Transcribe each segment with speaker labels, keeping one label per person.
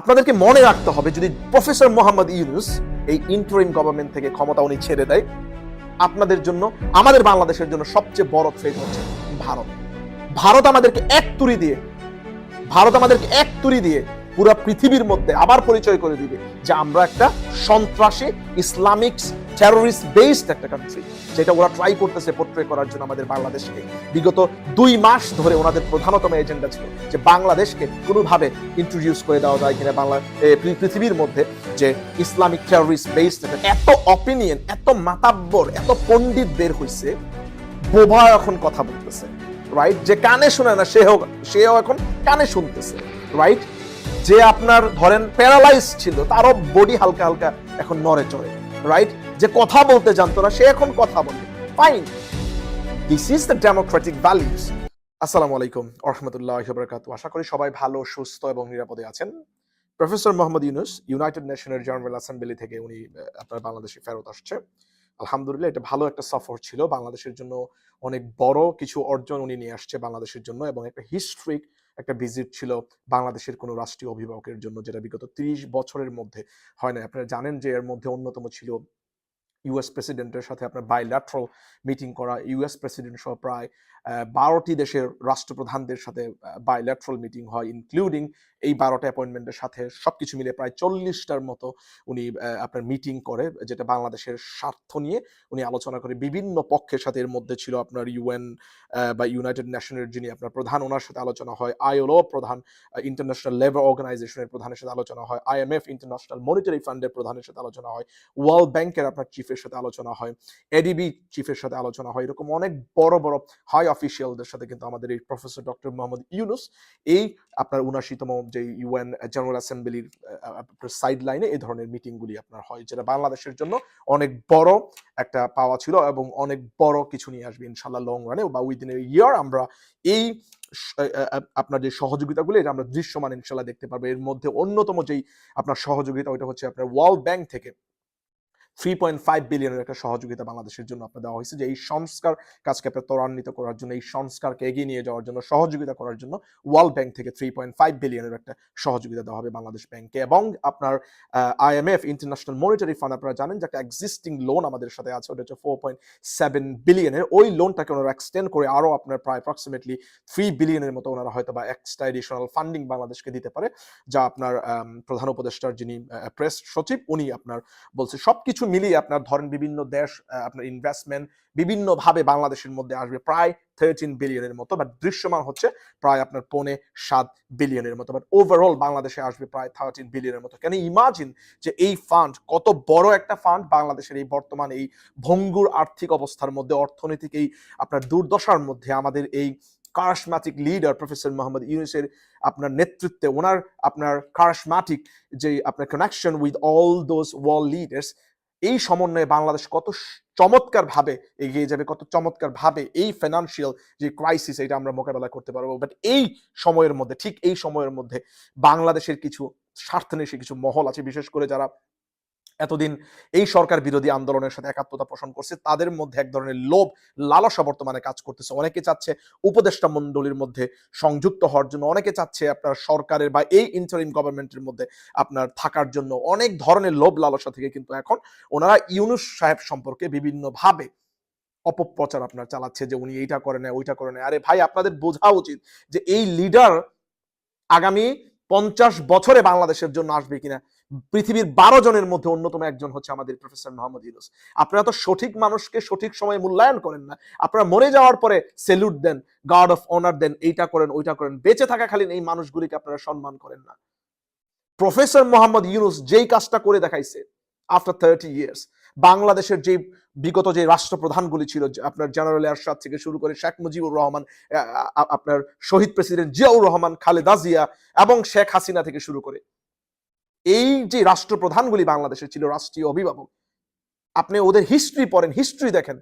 Speaker 1: আপনাদেরকে মনে রাখতে হবে, যদি প্রফেসর মোহাম্মদ ইউনুস এই ইন্টারিম গভর্নমেন্ট থেকে ক্ষমতা উনি ছেড়ে দেয়, আপনাদের জন্য, আমাদের বাংলাদেশের জন্য সবচেয়ে বড় থ্রেট হচ্ছে ভারত। ভারত আমাদেরকে এক তুরি দিয়ে, ভারত আমাদেরকে এক তুরি দিয়ে পুরো পৃথিবীর মধ্যে আবার পরিচয় করে দিবে যে আমরা একটা সন্ত্রাসী, ইসলামিক টেরোরিস্ট বেসড একটা কান্ট্রি যেটা ওরা ট্রাই করতেছে পোর্ট্রে করার জন্য আমাদের বাংলাদেশকে। বিগত দুই মাস ধরে ওনাদের প্রধানতম এজেন্ডা ছিল যে বাংলাদেশকে কোনোভাবে ইন্ট্রোডিউস করে দেওয়া যায় কিনা বাংলা পৃথিবীর মধ্যে যে ইসলামিক টেরোরিস্ট বেসড এত অপিনিয়ন এত মাতাব্বর, এত পণ্ডিত বের হইছে, বোবা এখন কথা বলতেছে রাইট যে কানে শুনে না, সেও সেও এখন কানে শুনতেছে রাইট যে আপনার ধরেন প্যারালাইজ ছিল, তারও বডি হালকা হালকা এখন নড়ে চড়ে রাইট যে কথা বলতে জানতো না, সে এখন কথা বলে। Fine this is the democratic values আসসালামু আলাইকুম রহমতুল্লাহ বরকাত আশা করি সবাই ভালো, সুস্থ এবং নিরাপদে আছেন। প্রফেসর মোহাম্মদ ইউনুস ইউনাইটেড নেশনের জেনারেল অ্যাসেম্বলি থেকে উনি আপনার বাংলাদেশে ফেরত আসছে। আলহামদুলিল্লাহ, এটা ভালো একটা সফর ছিল। বাংলাদেশের জন্য অনেক বড় কিছু অর্জন উনি নিয়ে আসছে বাংলাদেশের জন্য এবং একটা হিস্ট্রিক একটা ভিজিট ছিল বাংলাদেশের কোনো রাষ্ট্রীয় অভিভাবকের জন্য, যেটা বিগত ত্রিশ বছরের মধ্যে হয় না আপনারা জানেন যে এর মধ্যে অন্যতম ছিল ইউএস প্রেসিডেন্টের সাথে আপনার বাইল্যাট্রাল মিটিং করা। ইউএস প্রেসিডেন্ট সহ প্রায় বারোটি দেশের রাষ্ট্রপ্রধানদের সাথে বাইল্যাট্রাল মিটিং হয় ইনক্লুডিং এই বারোটা অ্যাপয়েন্টমেন্টের সাথে সবকিছু মিলে প্রায় চল্লিশটার মতো উনি আপনার মিটিং করে, যেটা বাংলাদেশের স্বার্থ নিয়ে উনি আলোচনা করে। বিভিন্ন পক্ষের সাথে এর মধ্যে ছিল আপনার ইউএন বা ইউনাইটেড নেশনের যিনি আপনার প্রধান, ওনার সাথে আলোচনা হয়। আইএলও প্রধান ইন্টারন্যাশনাল লেবার অর্গানাইজেশনের প্রধানের সাথে আলোচনা হয়। আইএমএফ ইন্টারন্যাশনাল মনিটারি ফান্ডের প্রধানের সাথে আলোচনা হয়। ওয়ার্ল্ড ব্যাংকের আপনার চিফের সাথে আলোচনা হয়। এডিবি চিফের সাথে আলোচনা হয়। এরকম অনেক বড় বড় হাই অফিসিয়ালদের সাথে কিন্তু আমাদের এই প্রফেসর ডক্টর মোহাম্মদ ইউনুস এই আপনার উনাশিতম যে ইউএন জেনারেল অ্যাসেম্বলির সাইড লাইনে এই ধরনের মিটিংগুলি আপনার হয়, যেটা বাংলাদেশের জন্য অনেক বড় একটা পাওয়া ছিল এবং অনেক বড় কিছু নিয়ে আসবে ইনশাল্লাহ লং রানে বা উইদিন এ ইয়ার আমরা এই আপনার যে সহযোগিতাগুলো, এটা আমরা দৃশ্যমান ইনশাল্লাহ দেখতে পারব। এর মধ্যে অন্যতম যেই আপনার সহযোগিতা, ওইটা হচ্ছে আপনার ওয়ার্ল্ড ব্যাংক থেকে। থ্রি পয়েন্ট ফাইভ বিলিয়নের একটা সহযোগিতা বাংলাদেশের জন্য আপনার দেওয়া হয়েছে যে এই সংস্কার কাজকে আপনার ত্বরান্বিত করার জন্য, এই সংস্কারকে এগিয়ে নিয়ে যাওয়ার জন্য, সহযোগিতা করার জন্য ওয়ার্ল্ড ব্যাংক থেকে থ্রি পয়েন্ট ফাইভ বিলিয়নের একটা সহযোগিতা দেওয়া হবে বাংলাদেশ ব্যাংকে এবং আপনার আইএমএফ ইন্টারন্যাশনাল মনিটারি ফান্ড আপনারা জানেন যে একটা এক্সিস্টিং লোন আমাদের সাথে আছে, ওটা হচ্ছে ফোর পয়েন্ট সেভেন বিলিয়নের ওই লোনটাকে ওনারা এক্সটেন্ড করে আরও আপনার প্রায় অ্যাপ্রক্সিমেটলি থ্রি বিলিয়নের মতো ওনারা হয়তো বা এক্সট্রা এডিশনাল ফান্ডিং বাংলাদেশকে দিতে পারে, যা আপনার প্রধান উপদেষ্টার যিনি প্রেস সচিব, উনি আপনার বলছে সবকিছু মিলিয়ে আপনার ধরেন বিভিন্ন দেশ আপনার ইনভেস্টমেন্ট বিভিন্ন ভাবে বাংলাদেশের মধ্যে আসবে, প্রায় থার্টিন বিলিয়নের মতো বাট দৃশ্যমান হচ্ছে প্রায় আপনার পৌনে সাত বিলিয়নের মতো বাট ওভারঅল বাংলাদেশে আসবে প্রায় থার্টিন বিলিয়নের মতো। কেন ইমাজিন যে এই ফান্ড কত বড় একটা ফান্ড বাংলাদেশের এই বর্তমান এই ভঙ্গুর আর্থিক অবস্থার মধ্যে, অর্থনৈতিক এই আপনার দুর্দশার মধ্যে, আমাদের এই কারিশমাটিক লিডার প্রফেসর মোহাম্মদ ইউনুসের আপনার নেতৃত্বে, ওনার আপনার কারিশমাটিক যে আপনার connection with all those world leaders এই সমন্বয়ে বাংলাদেশ কত চমৎকার ভাবে এগিয়ে যাবে, কত চমৎকার ভাবে এই ফিনান্সিয়াল যে ক্রাইসিস এটা আমরা মোকাবেলা করতে পারব। বাট এই সময়ের মধ্যে, ঠিক এই সময়ের মধ্যে বাংলাদেশের কিছু স্বার্থনেশী কিছু মহল আছে। বিশেষ করে যারা এতদিন এই সরকার বিরোধী আন্দোলনের সাথে একাত্মতা পোষণ করছে, তাদের মধ্যে এক ধরনের লোভ, লালসা বর্তমানে কাজ করতেছে। অনেকে চাচ্ছে উপদেষ্টা মণ্ডলীর মধ্যে সংযুক্ত হওয়ার জন্য, অনেকে চাচ্ছে আপনার সরকারের বা এই ইন্টারিম গভর্নমেন্টের মধ্যে আপনার থাকার জন্য। অনেক ধরনের লোভ, লালসা থেকে কিন্তু এখন ওনারা ইউনুস সাহেব সম্পর্কে বিভিন্নভাবে অপপ্রচার আপনার চালাচ্ছে যে উনি এইটা করে নেয়, ওইটা করে নেয়। আরে ভাই, আপনাদের বোঝা উচিত যে এই লিডার আগামী পঞ্চাশ বছরে বাংলাদেশের জন্য আসবে কিনা? পৃথিবীর বারো জনের মধ্যে অন্যতম একজন হচ্ছে আমাদের প্রফেসর মোহাম্মদ ইউনুস। আপনারা তো সঠিক মানুষকে সঠিক সময়ে মূল্যায়ন করেন না। আপনারা মরে যাওয়ার পরে সেলুট দেন গার্ড অফ অনার দেন, এইটা করেন, ওইটা করেন। বেঁচে থাকা থাকাকালীন এই মানুষগুলিকে আপনারা সম্মান করেন না। প্রফেসর মোহাম্মদ ইউনুস যেই কাজটা করে দেখাইছে আফটার থার্টি ইয়ার্স বাংলাদেশের যে বিগত যে রাষ্ট্রপ্রধানগুলি ছিল, আপনার জেনারেল এরশাদ থেকে শুরু করে শেখ মুজিবুর রহমান আপনার শহীদ প্রেসিডেন্ট জিয়াউর রহমান, খালেদা জিয়া এবং শেখ হাসিনা থেকে শুরু করে। এই যে রাষ্ট্রপ্রধানগুলি বাংলাদেশে ছিল, রাষ্ট্রীয় অভিভাবক, আপনি ওদের হিস্ট্রি পড়েন হিস্ট্রি দেখেন।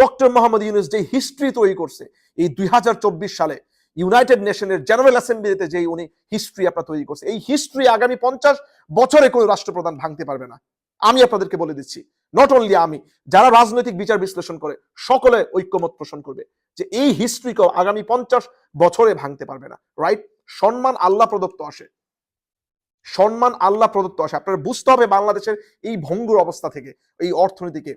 Speaker 1: ডক্টর মোহাম্মদ ইউনুস যে হিস্ট্রি তৈরি করছে, এই দুই হাজার চব্বিশ সালে ইউনাইটেড নেশনের জেনারেল অ্যাসেম্বলিতে যে উনি হিস্ট্রি আপনার তৈরি করছে, এই হিস্ট্রি আগামী পঞ্চাশ বছরে কোনো রাষ্ট্রপ্রধান ভাঙতে পারবে না। আমি আপনাদেরকে বলে দিচ্ছি নট অনলি আমি, যারা রাজনৈতিক বিচার বিশ্লেষণ করে, সকলে ঐক্যমত পোষণ করবে যে এই হিস্ট্রিকেও আগামী পঞ্চাশ বছরে ভাঙতে পারবে না রাইট সম্মান আল্লাহ প্রদত্ত আসে। সম্মান আল্লাহ প্রদত্ত আসে। আপনারা বুঝতে হবে বাংলাদেশের এই ভঙ্গুর অবস্থা থেকে, এই অর্থনীতিকে।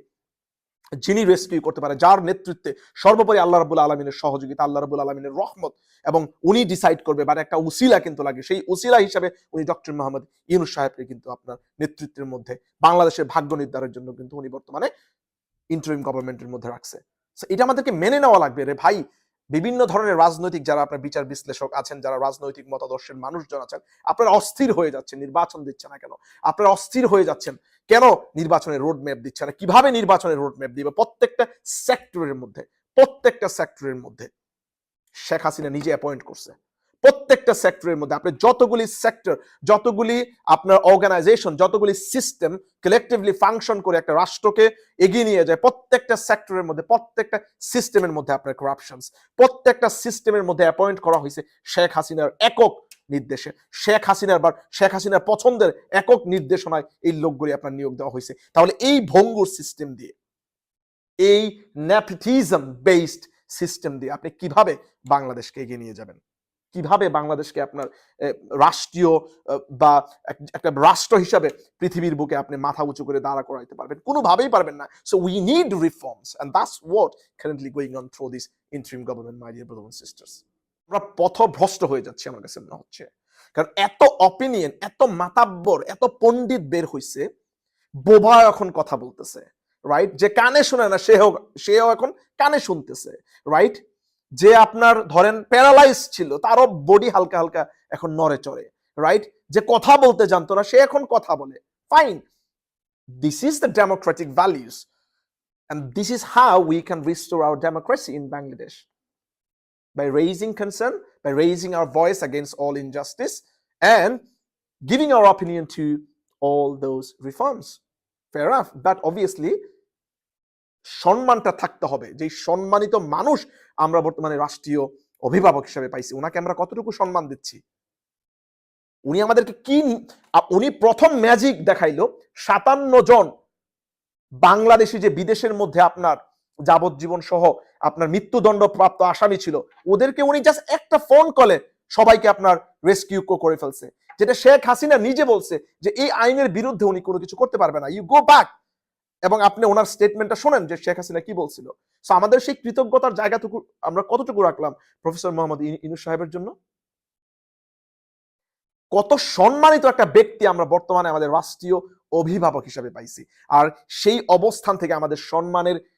Speaker 1: যিনি রেস্কিউ করতে পারে যার নেতৃত্বে সর্বোপরি আল্লাহ রাবুল আলমিনের সহযোগিতা, আল্লাহ রাবুল আলমিনের রহমত এবং উনি ডিসাইড করবে মানে একটা উসিলা কিন্তু লাগে। সেই উসিলা হিসাবে উনি ডক্টর মোহাম্মদ ইউনুস সাহেবকে কিন্তু আপনার নেতৃত্বের মধ্যে, বাংলাদেশের ভাগ্য নির্ধারের জন্য কিন্তু উনি বর্তমানে ইন্টারিম গভর্নমেন্টের মধ্যে রাখছে। এটা আমাদেরকে মেনে নেওয়া লাগবে রে ভাই। বিভিন্ন ধরনের রাজনৈতিক যারা আপনার বিচার বিশ্লেষক আছেন, যারা রাজনৈতিক মতাদর্শের মানুষজন আছেন, আপনারা অস্থির হয়ে যাচ্ছেন, নির্বাচন দিচ্ছে না কেন? আপনারা অস্থির হয়ে যাচ্ছেন কেন নির্বাচনের রোড ম্যাপ দিচ্ছে না? কীভাবে নির্বাচনের রোড ম্যাপ দিবে? প্রত্যেকটা সেক্টরের মধ্যে, প্রত্যেকটা সেক্টরের মধ্যে। শেখ হাসিনা নিজে অ্যাপয়েন্ট করছে। প্রত্যেকটা সেক্টরের মধ্যে আপনি যতগুলি সেক্টর যতগুলি আপনার অর্গানাইজেশন যতগুলি সিস্টেম কালেকটিভলি ফাংশন করে একটা রাষ্ট্রকে এগিয়ে নিয়ে যায়, প্রত্যেকটা সেক্টরের মধ্যে, প্রত্যেকটা সিস্টেমের মধ্যে আপনার করাপশনস প্রত্যেকটা সিস্টেমের মধ্যে অ্যাপয়েন্ট করা হয়েছে শেখ হাসিনার একক নির্দেশে। শেখ হাসিনার বা শেখ হাসিনার পছন্দের একক নির্দেশনায় এই লোকগুলি আপনার নিয়োগ দেওয়া হয়েছে। তাহলে এই ভঙ্গুর সিস্টেম দিয়ে, এই নেপথিজম বেসড সিস্টেম দিয়ে আপনি কীভাবে বাংলাদেশকে এগিয়ে নিয়ে যাবেন? কীভাবে বাংলাদেশকে আপনার রাষ্ট্রীয় বা একটা রাষ্ট্র হিসাবে পৃথিবীর বুকে আপনি মাথা উঁচু করে দাঁড়া করাইতে পারবেন। কোনোভাবেই পারবেন না। So we need reforms and that's what currently going on through this interim government my dear brothers sisters আমরা পথভ্রষ্ট হয়ে যাচ্ছি আমার কাছে মনে হচ্ছে। কারণ এত অপিনিয়ন এত মাতাব্বর, এত পণ্ডিত বের হইছে, বোবা এখন কথা বলতেছে রাইট যে কানে শুনে না, সেও সেও এখন কানে শুনতেছে রাইট যে আপনার ধরেন প্যারালাইজ ছিল তারও বডি হালকা হালকা এখন নড়ে চড়ে রাইট যে কথা বলতে জানতো না সে এখন কথা বলে fine this is the democratic values and this is how we can restore our democracy in Bangladesh by raising concern, by raising our voice against all injustice, and giving our opinion to all those reforms. Fair enough. But obviously, সম্মানটা থাকতে হবে। যে সম্মানিত মানুষ আমরা বর্তমানে রাষ্ট্রীয় অভিভাবক হিসেবে পাইছি ওনাকে আমরা কতটুকু সম্মান দিচ্ছি? উনি আমাদেরকে কি উনি প্রথম ম্যাজিক দেখাইলো, সাতান্ন জন বাংলাদেশি যে বিদেশের মধ্যে আপনার যাবজ্জীবন সহ আপনার মৃত্যুদণ্ড প্রাপ্ত আসামি ছিল, ওদেরকে উনি জাস্ট একটা ফোন কলে সবাইকে আপনার রেস্কিউ করে ফেলছে। যেটা শেখ হাসিনা নিজে বলছে যে, এই আইনের বিরুদ্ধে উনি কোনো কিছু করতে পারবে না। ইউ গো ব্যাক এবং আপনি ওনার স্টেটমেন্টটা শোনেন যে শেখ হাসিনা কি বলছিল। সো আমাদের সেই কৃতজ্ঞতার জায়গাটুকু আমরা কতটুকু রাখলাম প্রফেসর মোহাম্মদ ইনু- সাহেবের জন্য? কত সম্মানিত একটা ব্যক্তি আমরা বর্তমানে আমাদের রাষ্ট্রীয় অভিভাবক হিসাবে পাইছি। আর সেই অবস্থান থেকে আমাদের সম্মানের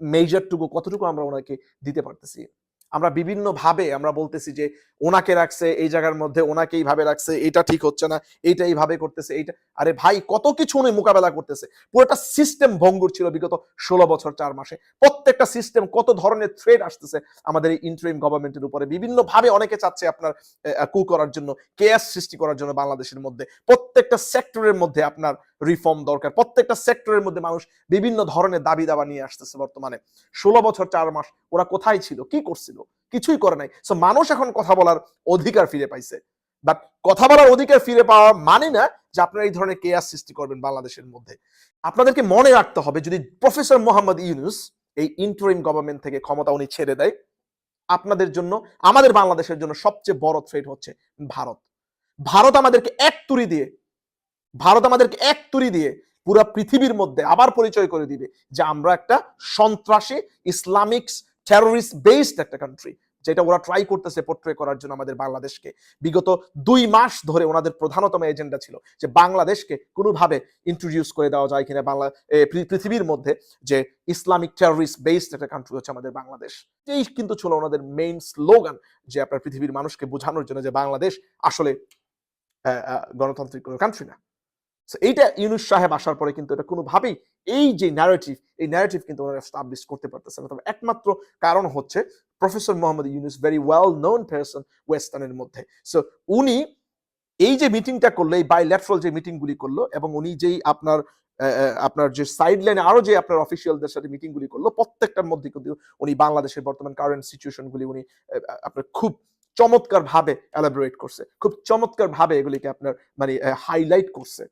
Speaker 1: মেজরটুকু কতটুকু আমরা ওনাকে দিতে পারতেছি? আমরা বিভিন্ন ভাবে আমরা বলতেছি যে ওনাকে রাখছে, এই জায়গার মধ্যে ওনাকে এইভাবে রাখছে, এটা ঠিক হচ্ছে না এইটা এইভাবে করতেছে, এইটা, আরে ভাই কত কিছু উনি মোকাবেলা করতেছে। পুরোটা সিস্টেম ভঙ্গুর ছিল বিগত ষোলো বছর চার মাসে। প্রত্যেকটা সিস্টেম কত ধরনের থ্রেড আসতেছে আমাদের এই ইন্টারিম গভর্নমেন্টের উপরে। বিভিন্ন ভাবে অনেকে চাচ্ছে আপনার কু করার জন্য কেয়াস সৃষ্টি করার জন্য বাংলাদেশের মধ্যে। প্রত্যেকটা সেক্টরের মধ্যে আপনার রিফর্ম দরকার। প্রত্যেকটা সেক্টরের মধ্যে মানুষ বিভিন্ন ধরনের দাবি দাবা নিয়ে আসতেছে বর্তমানে। ষোলো বছর চার মাস ওরা কোথায় ছিল? কি করছিল? কিছুই করে নাই। সো মানুষ এখন কথা বলার অধিকার ফিরে পাইছে। বাট কথা বলার অধিকার ফিরে পাওয়া মানে না যে আপনারা এই ধরনের কেয়াস সৃষ্টি করবেন বাংলাদেশের মধ্যে। আপনাদেরকে মনে রাখতে হবে, যদি প্রফেসর মোহাম্মদ ইউনুস এই ইন্টারিম গভর্নমেন্ট থেকে ক্ষমতা উনি ছেড়ে দেয়, আপনাদের জন্য, আমাদের বাংলাদেশের জন্য সবচেয়ে বড় থ্রেট হচ্ছে ভারত। ভারত আমাদেরকে এক তুরি দিয়ে ভারত আমাদেরকে এক তুরি দিয়ে পুরো পৃথিবীর মধ্যে আবার পরিচয় করে দিবে যে আমরা একটা সন্ত্রাসী ইসলামিক টেরোরিস্ট বেসড একটা কান্ট্রি যেটা ওরা ট্রাই করতেছে পোট্রে করার জন্য আমাদের বাংলাদেশকে। বিগত দুই মাস ধরে ওনাদের প্রধানতম এজেন্ডা ছিল যে বাংলাদেশকে কোনোভাবে ইন্ট্রোডিউস করে দেওয়া যায় কিনা বাংলা পৃথিবীর মধ্যে যে ইসলামিক টেরোরিস্ট বেসড একটা কান্ট্রি হচ্ছে আমাদের বাংলাদেশ। এই কিন্তু ছিল ওনাদের মেইন স্লোগান যে আপনার পৃথিবীর মানুষকে বোঝানোর জন্য যে বাংলাদেশ আসলে গণতান্ত্রিক কোনো কান্ট্রি না। এইটা ইউনুস সাহেব আসার পরে কিন্তু এটা কোনোভাবেই এই যে ন্যারেটিভ এই ন্যারেটিভ কিন্তু ওনারা এস্টাবলিশ করতে পারতেছে না। তবে একমাত্র কারণ হচ্ছে professor Mohammad Yunus very well known person ওয়েস্টার্নের মধ্যে। সো উনি এই যে মিটিংটা করল, এই বাইল্যাট্রাল যে মিটিংগুলি করল এবং উনি যেই আপনার আপনার যে সাইড লাইনে আরও যে আপনার অফিসিয়ালদের সাথে মিটিংগুলি করল, প্রত্যেকটার মধ্যে কিন্তু উনি বাংলাদেশের বর্তমান কারেন্ট সিচুয়েশনগুলি উনি আপনার খুব চমৎকার ভাবে এলাবোরেট করছে। খুব চমৎকার ভাবে এগুলিকে আপনার মানে হাইলাইট করছে।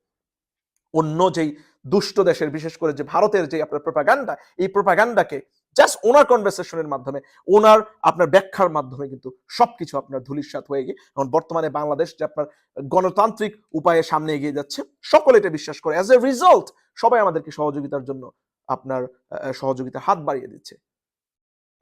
Speaker 1: অন্য যেই দুষ্ট দেশের, বিশেষ করে যে ভারতের যে আপনার প্রোপাগান্ডা এই প্রোপাগান্ডাকে জাস্ট ওনার কনভারসেশনের মাধ্যমে, ওনার আপনার ব্যাখ্যার মাধ্যমে কিন্তু সবকিছু আপনার ধুলিস্বাত হয়ে গিয়ে, এখন বর্তমানে বাংলাদেশ যে আপনার গণতান্ত্রিক উপায়ে সামনে এগিয়ে যাচ্ছে, সকলে এটা বিশ্বাস করে অ্যাজ এ রিজাল্ট সবাই আমাদেরকে সহযোগিতার জন্য আপনার সহযোগিতার হাত বাড়িয়ে দিচ্ছে।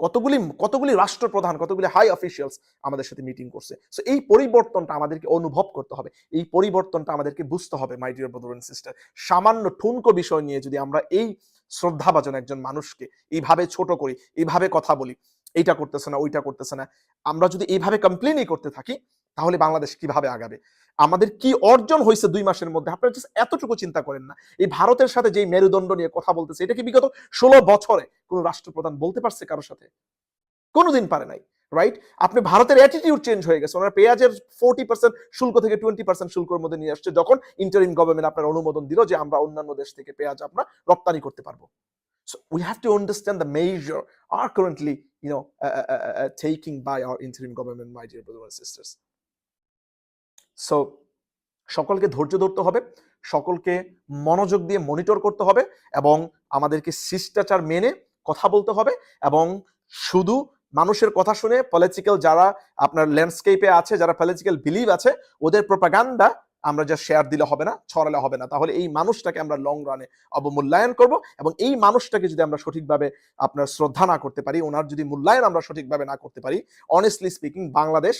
Speaker 1: কতগুলি কতগুলি রাষ্ট্রপ্রধান, কতগুলি হাই অফিসিয়ালস আমাদের সাথে মিটিং করছে। সো এই পরিবর্তনটা আমাদেরকে অনুভব করতে হবে। এই পরিবর্তনটা আমাদেরকে বুঝতে হবে my dear brother and sister সামান্য ঠুনকো বিষয় নিয়ে যদি আমরা এই শ্রদ্ধাভাজন একজন মানুষকে এইভাবে ছোট করি, এইভাবে কথা বলি, এইটা করতেছে না, ওইটা করতেছে না, আমরা যদি এইভাবে কমপ্লেনই করতে থাকি তাহলে বাংলাদেশ কীভাবে আগাবে? আমাদের কি অর্জন হয়েছে দুই মাসের মধ্যে? আপনারা just এতটুকু চিন্তা করেন না। এই ভারতের সাথে যে মেরুদণ্ড নিয়ে কথা বলতেছে এটা কি বিগত ষোলো বছরে কোন রাষ্ট্রপ্রধান বলতে পারছে কারোর সাথে? কোনোদিন পারে নাই রাইট আপনি ভারতের অ্যাটিটিউড চেঞ্জ হয়ে গেছে। ওনারা পেঁয়াজের ফোর্টি পার্সেন্ট শুল্ক থেকে টোয়েন্টি পার্সেন্ট শুল্কর মধ্যে নিয়ে আসছে যখন ইন্টারিম গভর্নমেন্ট আপনার অনুমোদন দিল যে আমরা অন্যান্য দেশ থেকে পেঁয়াজ আমরা রপ্তানি করতে পারব। We have to understand the measure are currently, you know, uh, uh, uh, uh, taking by our interim government. So, সকলকে ধৈর্য ধরতে হবে, সকলকে মনোযোগ দিয়ে মনিটর করতে হবে এবং আমাদেরকে শিষ্টাচার মেনে কথা বলতে হবে এবং শুধু মানুষের কথা শুনে পলিটিক্যাল যারা আপনার ল্যান্ডস্কেপে আছে, যারা পলিটিক্যাল বিলিভ আছে, ওদের প্রপাগান্ডা আমরা যা শেয়ার দিলে হবে না, ছড়ালে হবে না। তাহলে এই মানুষটাকে আমরা লং রানে অবমূল্যায়ন করব এবং এই মানুষটাকে যদি আমরা সঠিকভাবে আপনার শ্রদ্ধা না করতে পারি, ওনার যদি মূল্যায়ন আমরা সঠিকভাবে না করতে পারি অনেস্টলি স্পিকিং বাংলাদেশ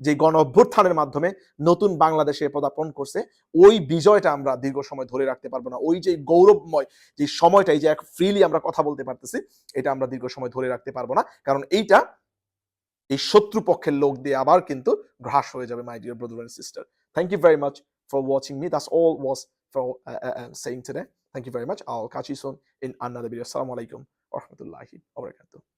Speaker 1: যে গণ অভ্যুত্থানের মাধ্যমে নতুন বাংলাদেশে পদার্পণ করছে, ওই বিজয়টা আমরা দীর্ঘ সময় ধরে রাখতে পারব না। ওই যে গৌরবময় যে সময়টা, এই যে এক ফ্রিলি আমরা কথা বলতে পারতেছি, এটা আমরা দীর্ঘ সময় ধরে রাখতে পারব না। কারণ এইটা এই শত্রু পক্ষের লোক দিয়ে আবার কিন্তু গ্রাস হয়ে যাবে my dear brother and sister thank you very much for watching me that's all was for saying today thank you very much I'll catch soon in another video আসসালামু আলাইকুম ওয়া রাহমাতুল্লাহি ওয়া বারাকাতুহু